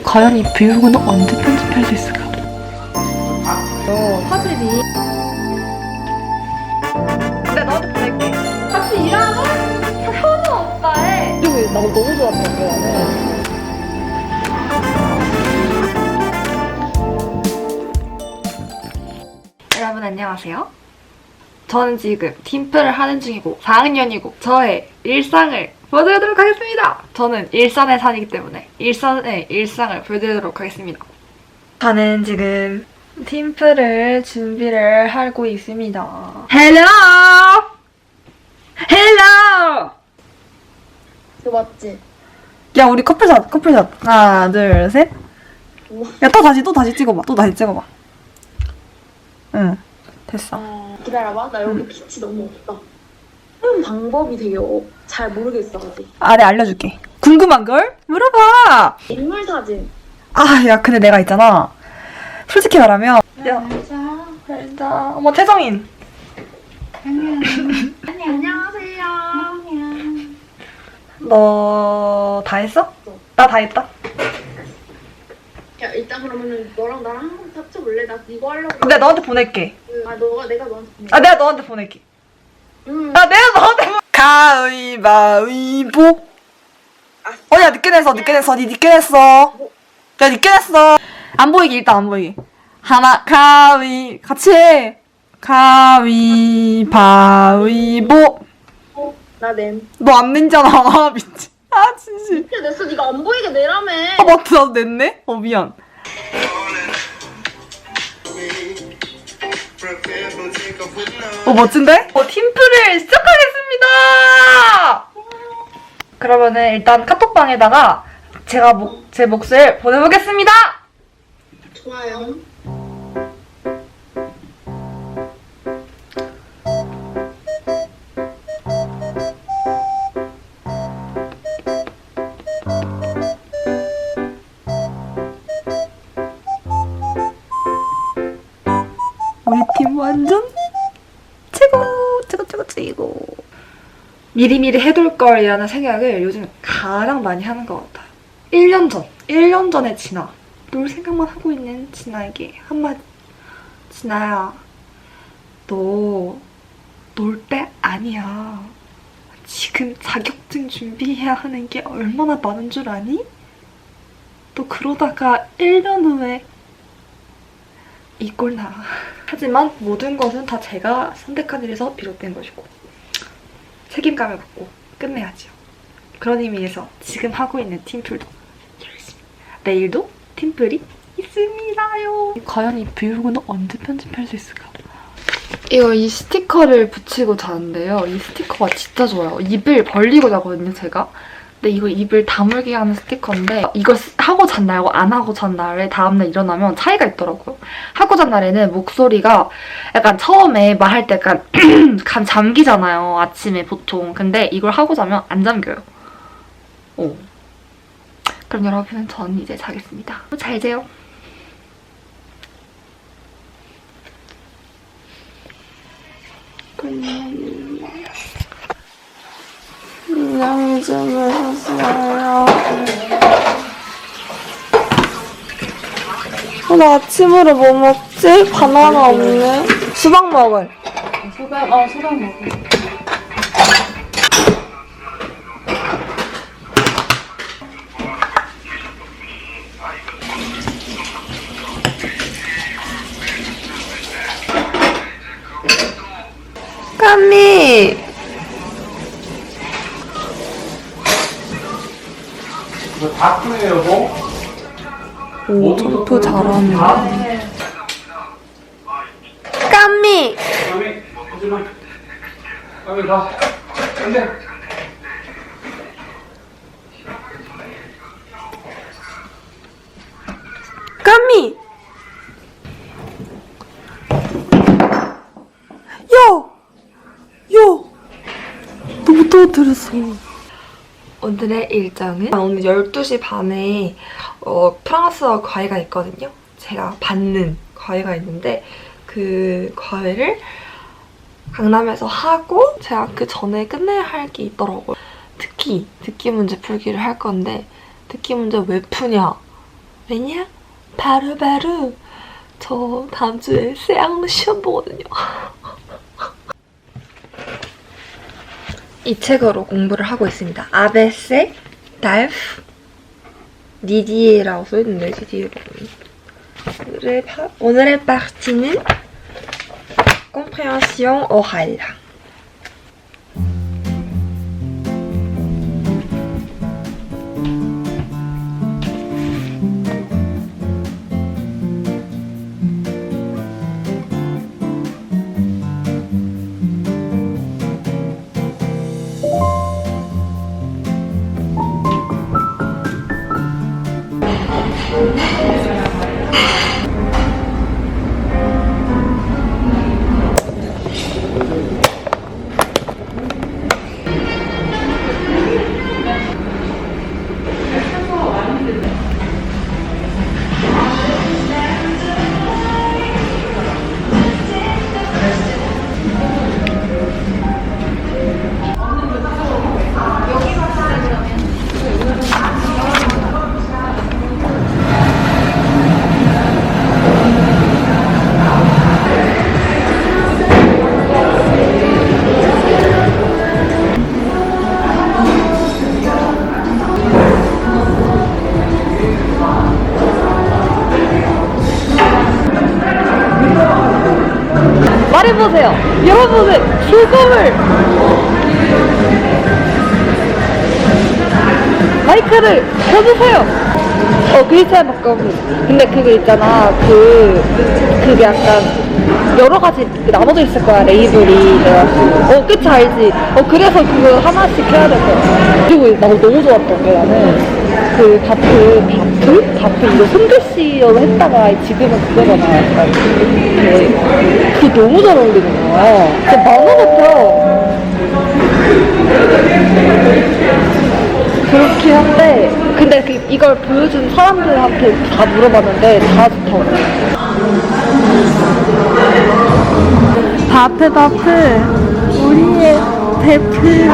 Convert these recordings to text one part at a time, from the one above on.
과연 이 브이로그는 언제 편집할 수 있을까? 화질이. 근데 너한테 보낼게. 같이 일하고? 현우 오빠의. 이거 나도 너무 좋았던 거야 여러분 안녕하세요. 저는 지금 팀플을 하는 중이고 4학년이고 저의 일상을 보여드리도록 하겠습니다 저는 일산에 사니기 때문에 일산의 일상을 보여드리도록 하겠습니다 저는 지금 팀플을 준비를 하고 있습니다. 헬로! 헬로! 너 맞지? 야 우리 커플샷 커플샷 하나 둘 셋. 야 또 다시 또 다시 찍어봐 또 다시 찍어봐. 응 됐어. 아, 기다려봐. 나 여기 빛이 너무 없다. 하는 방법이 되게 어, 잘 모르겠어, 아직. 아 내가 알려줄게. 궁금한 걸 물어봐. 인물 사진. 아 야 근데 내가 있잖아. 솔직히 말하면 야 일단 어머 태성인 안녕하세요. 너다 했어? 나 다 했다. 야, 일단 그러면은 너랑 나랑 한번 합쳐볼래? 나 이거 하려고. 내가 너한테 보낼게. 아, 너가, 내가 너한테 보내. 아 내가 너한테 보낼게. 음. 아 내가 너한테 보... 가위바위보. 어 야 늦게 냈어 늦게 냈어. 니 늦게 냈어. 야 늦게 냈어. 안 보이게 일단 안 보이게. 하나 가위. 같이 해. 가위바위보. 어, 나 낸. 너안 낸잖아. 아, 미친. 아 진짜 진짜 냈어. 네가 안 보이게 내라며. 아 맞다. 나도 냈네? 어 미안 어 멋진데? 어 팀플을 시작하겠습니다 그러면은 일단 카톡방에다가 제가 목, 제 몫을 보내보겠습니다 좋아요. 미리미리 해둘 걸이라는 생각을 요즘 가장 많이 하는 것 같아요. 1년 전 1년 전에 진아 놀 생각만 하고 있는 진아에게 한마디. 진아야 너 놀 때 아니야. 지금 자격증 준비해야 하는 게 얼마나 많은 줄 아니? 또 그러다가 1년 후에 이꼴 나. 하지만 모든 것은 다 제가 선택한 일에서 비롯된 것이고 책임감을 갖고 끝내야죠. 그런 의미에서 지금 하고 있는 팀플도 열심히 내일도 팀플이 있습니다요. 과연 이 브이로그는 언제 편집할 수 있을까? 이거 이 스티커를 붙이고 자는데요. 이 스티커가 진짜 좋아요. 입을 벌리고 자거든요, 제가. 근데 이거 입을 다물게 하는 스티커인데 쓰- 하고 잔 날과 안 하고 잔 날에 다음날 일어나면 차이가 있더라고요. 하고 잔 날에는 목소리가 약간 처음에 말할 때 약간 간 잠기잖아요. 아침에 보통. 근데 이걸 하고 자면 안 잠겨요. 오. 그럼 여러분 전 이제 자겠습니다. 잘 재요. 안녕 히 주무셨어요. 어, 나 아침으로 뭐 먹지? 바나나 없네. 수박 먹을. 소감 어 소감 먹어 까미. 다크네 여보? 오, 점프 잘하네. 다? 까미. 까미 하지마 까미 가 안돼 까미. 야. 야. 너못 떨어뜨렸어. 오늘의 일정은 아, 오늘 12시 반에 어, 프랑스어 과외가 있거든요. 제가 받는 과외가 있는데 그 과외를 강남에서 하고 제가 그 전에 끝내야 할 게 있더라고요. 특히 듣기 문제 풀기를 할 건데 듣기 문제 왜 푸냐 왜냐? 바로바로 저 다음 주에 세앙 시험 보거든요. 이 책으로 공부를 하고 있습니다. 아베세, 달프, 니디에라고 써있는데 디디에 오늘의, 파티는 compréhension orale. 마이크를 켜주세요. 어, 그리스의 바꿔보 근데 그거 있잖아. 그, 그게 약간 여러 가지 나눠져 있을 거야, 레이블이. 그- 어, 그치, 알지? 어, 그래서 그거 하나씩 해야 될 거야. 그리고 나도 너무 좋았던 게 나는 그 다프, 다프? 다프 이거 손글씨로 했다가 지금은 그거잖아. 그게 너무 잘 어울리는 거야. 진짜 만화 같아. 그렇긴 한데 근데 그, 이걸 보여준 사람들한테 다 물어봤는데 다 좋다고 바프 바프 우리의 베프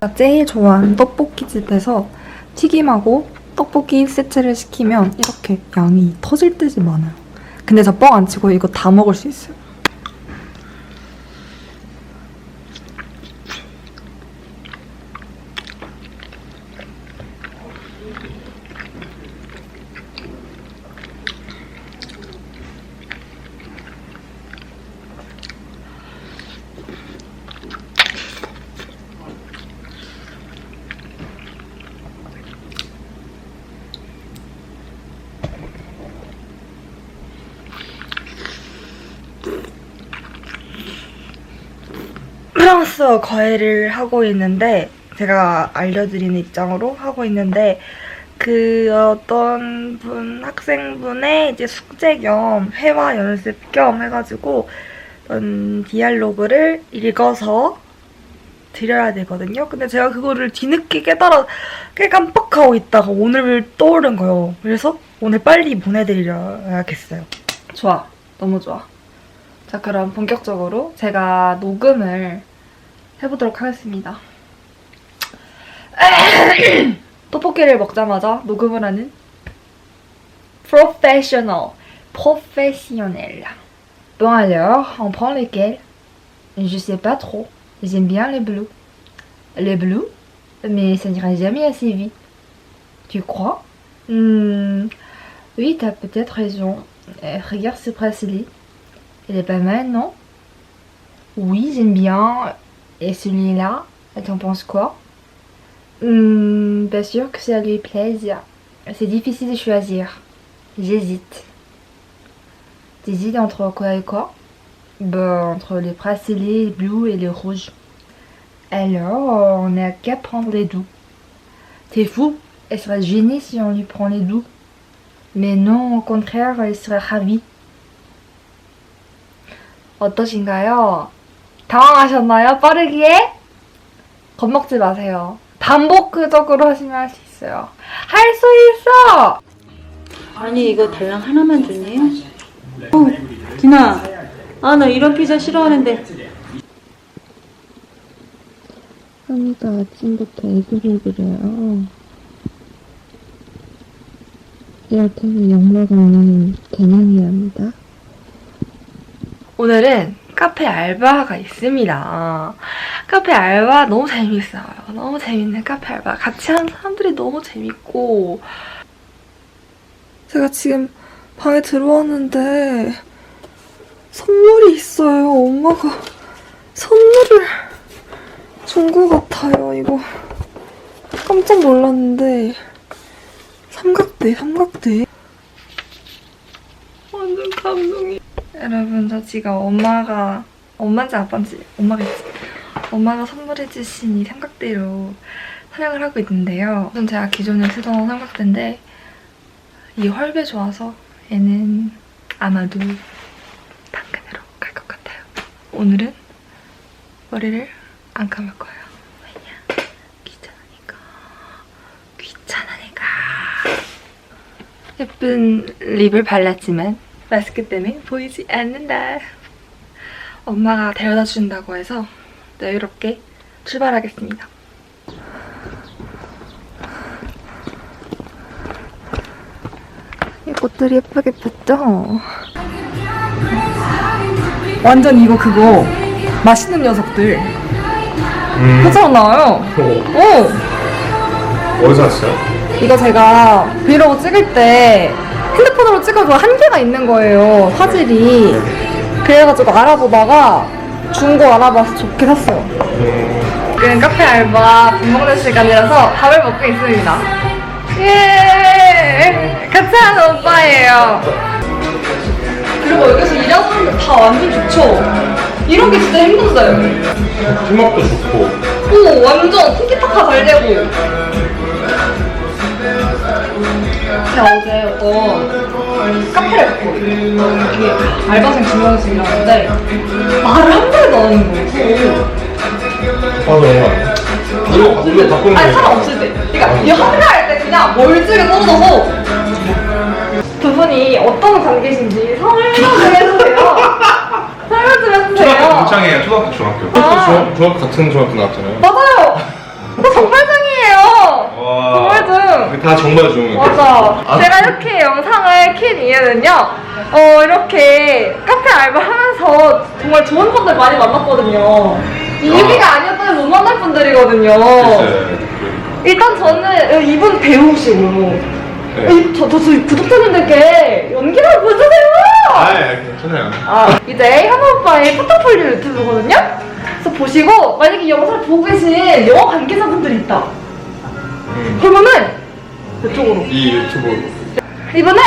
제가 제일 좋아하는 떡볶이 집에서 튀김하고 떡볶이 세트를 시키면 이렇게 양이 터질 듯이 많아요. 근데 저 뻥 안 치고 이거 다 먹을 수 있어요. 프랑스어 과외를 하고 있는데 제가 알려드리는 입장으로 하고 있는데 그 어떤 분 학생분의 이제 숙제 겸 회화 연습 겸 해가지고 어떤 디알로그를 읽어서 드려야 되거든요. 근데 제가 그거를 뒤늦게 깨달아 깨 깜빡하고 있다가 오늘 떠오른 거예요. 그래서 오늘 빨리 보내드려야겠어요. 좋아, 너무 좋아. 자, 그럼 본격적으로 제가 녹음을 해보도록 하겠습니다. 떡볶이를 먹자마자 녹음을 하는 professional, professionnel. Bon alors, on prend lesquels Je sais pas trop. J'aime bien les bleus. Les bleus Mais ça n'ira jamais assez vite. Tu crois Hmm, Oui, t'as peut-être raison. Euh, regarde ce bracelet. Il est pas mal, non Oui, j'aime bien. Et celui-là, t'en penses quoi Hmm, Pas sûr que ça lui plaise. C'est difficile de choisir. J'hésite. T'hésites entre quoi et quoi Ben, entre les bracelets bleus et les rouges. Alors, on n'a qu'à prendre les doux. T'es fou Elle serait gênée si on lui prend les doux. Mais non, au contraire, elle serait ravie. 어떠신가요? 당황하셨나요? 빠르기에? 겁먹지 마세요. 반복적으로 하시면 할 수 있어요. 할 수 있어! 아니 이거 달랑 하나만 주니? 어, 디나. 아 나 이런 피자 싫어하는데. 하루가 아침부터 애교를 그려요. 이렇게 영락 없는 개념이랍니다. 오늘은 카페 알바가 있습니다. 카페 알바 너무 재밌어요. 너무 재밌는 카페 알바. 같이 하는 사람들이 너무 재밌고. 제가 지금 방에 들어왔는데 선물이 있어요. 엄마가 선물을 준 것 같아요. 이거 깜짝 놀랐는데 삼각대, 삼각대. 완전 감동이. 여러분 저 지금 엄마가 엄마인지 아빠인지 엄마겠지. 엄마가 선물해주신 이 삼각대로 사용을 하고 있는데요. 우선 제가 기존에 쓰던 삼각대인데 이 헐배 좋아서 얘는 아마도 당근으로 갈 것 같아요. 오늘은 머리를 안 감을 거예요. 왜냐? 귀찮으니까. 귀찮으니까. 예쁜 립을 발랐지만 마스크 때문에 보이지 않는다. 엄마가 데려다 준다고 해서 여유롭게 출발하겠습니다. 이 꽃들이 예쁘게 폈죠? 완전 이거 그거 맛있는 녀석들 음. 표정 나와요. 오! 어디서 왔어요? 이거 제가 브이로그 찍을 때 핸드폰으로 찍어도 한계가 있는 거예요, 화질이. 그래가지고 알아보다가 중고 알아봐서 좋게 샀어요. 지금 카페 알바 밥 먹는 시간이라서 밥을 먹고 있습니다. 예! 같이 하는 오빠예요. 그리고 여기서 일하는 사람들 다 완전 좋죠? 이런 게 진짜 힘들어요. 팀워크도 좋고 오, 완전 티키타카 잘 되고. 제가 어제 어떤 카페를 갔거든요. 이게 알바생 두 명이서 일하는데 말을 한 마디도 안 하는 거예요. 아 많아 우리 우리 바꾸는 아니 거 사람 없을 때. 그러니까 이 한가 할 때 그냥 멀찍이 떨어져서 두 분이 어떤 관계신지 설명 좀 해주세요. 설명 좀 초등학교 해주세요. 동창이에요. 초등학교, 중학교. 아. 중학, 중학교 같은 중학교 나왔잖아요 맞아요. 저 정발장이에요. 정말 좀. 다 정말 좋은 맞아. 제가 이렇게 영상을 킨 이유는요. 어, 이렇게 카페 알바 하면서 정말 좋은 분들 많이 만났거든요. 이 아. 유비가 아니었다면 못 만날 분들이거든요. 글쎄 일단 저는 이분 배우시고. 네. 이- 저, 저, 저 구독자님들께 연기를 보여주세요! 아 괜찮아요 아, 이제 현우 오빠의 포트폴리오 유튜브거든요? 그래서 보시고, 만약에 이 영상을 보고 계신 영어 관계자분들이 있다. 음. 그러면은, 이쪽으로. 이 유튜브 이분은,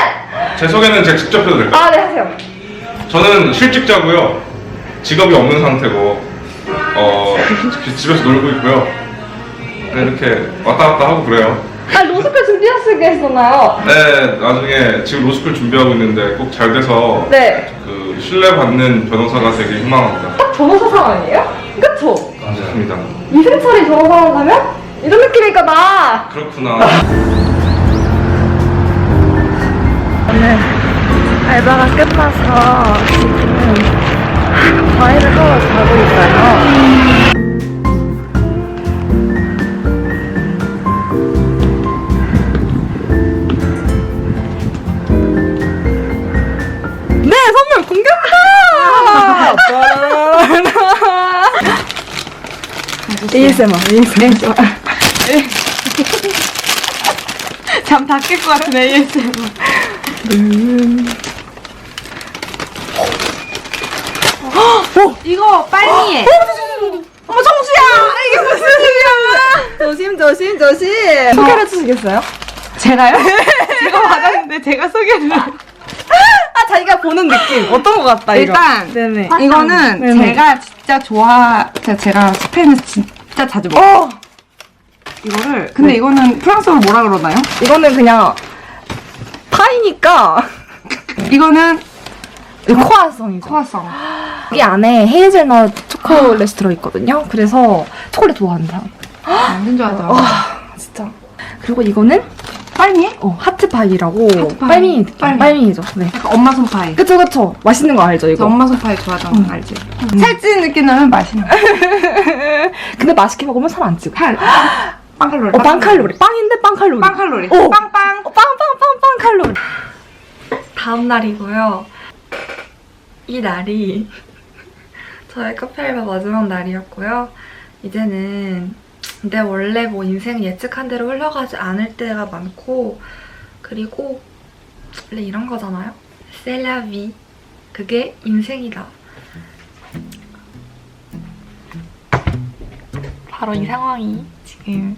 제 소개는 제가 직접 해도 될까요? 아, 네, 하세요. 저는 실직자고요. 직업이 없는 상태고, 어, 집에서 놀고 있고요. 네, 이렇게 왔다 갔다 하고 그래요. 아, 로스쿨 준비하시고 계시잖아요. 네, 나중에 지금 로스쿨 준비하고 있는데 꼭 잘 돼서 네. 그 신뢰받는 변호사가 되길 희망합니다. 딱 변호사상 아니에요? 그쵸? 감사합니다. 이승철이 변호사랑 가면? 이런 느낌이니까 나. 그렇구나. 오늘 알바가 끝나서 지금 과일을 하러 가고 있어요. 네, 선물 공개합니다! ASMR, ASMR. 잠다깰것 같은 ASMR. 이거 빨리 해. 어머 정수야! 이게 무슨 일이야! 조심 조심 조심. 소개를 해주시겠어요? 제가요? 제가 받았는데 제가 소개를. 아 자기가 보는 느낌 어떤 것 같다 이거. 일단 네네. 이거는 네네. 제가 진짜 좋아. 제가, 제가 스페인에서 진짜 자주 먹어. 어 이거를. 근데 네. 이거는 프랑스어로 뭐라 그러나요? 이거는 그냥 파이니까 이거는 코아성이죠. 코아성. 여기 안에 헤이즐넛 초콜릿이 들어있거든요. 그래서 초콜릿 좋아하는 사람. 완전 좋아하죠. 아 진짜. 그리고 이거는 빨리? 어 하트파이라고 하트파이. 빨미 느낌. 빨미. 빨미이죠. 네. 약간 엄마 손파이. 그쵸 그쵸. 맛있는 거 알죠 저 이거. 엄마 손파이 좋아하잖아. 알지? 살찌는 느낌 나면 맛있는 거. 근데 맛있게 먹으면 살 안 찌고. 살. 빵 칼로리. 어, 빵 칼로리. 빵인데 빵 칼로리. 빵 칼로리. 어. 빵빵. 어, 빵, 빵, 빵, 빵 칼로리. 다음 날이고요. 이 날이 저의 알바 마지막 날이었고요. 이제는 내 원래 뭐 인생 예측한 대로 흘러가지 않을 때가 많고 그리고 원래 이런 거잖아요. 셀라비 그게 인생이다. 바로 이 상황이 지금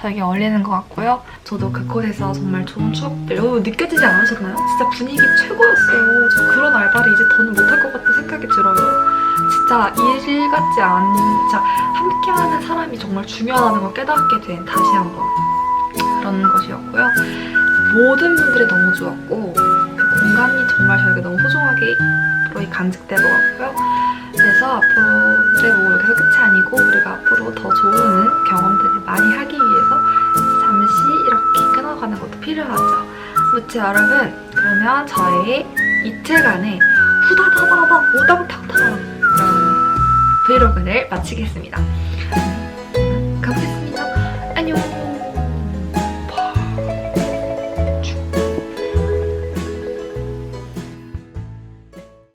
저에게 어울리는 것 같고요. 저도 그곳에서 정말 좋은 추억들 어, 느껴지지 않으셨나요? 진짜 분위기 최고였어요. 저 그런 알바를 이제 더는 못할 것 같은 생각이 들어요. 진짜 일 같지 않은 진짜 함께하는 사람이 정말 중요하다는 걸 깨닫게 된 다시 한번 그런 것이었고요. 모든 분들이 너무 좋았고 그 공간이 정말 저에게 너무 소중하게 앞으로 간직될 것 같고요. 그래서 앞으로 이제 뭐 여기서 끝이 아니고 우리가 앞으로 더 좋은 경험들을 많이 하기 위해서 잠시 이렇게 끊어가는 것도 필요하죠. 무치 여러분, 그러면 저의 이틀간의 후다다다다 오다닥탁 이런 브이로그를 마치겠습니다.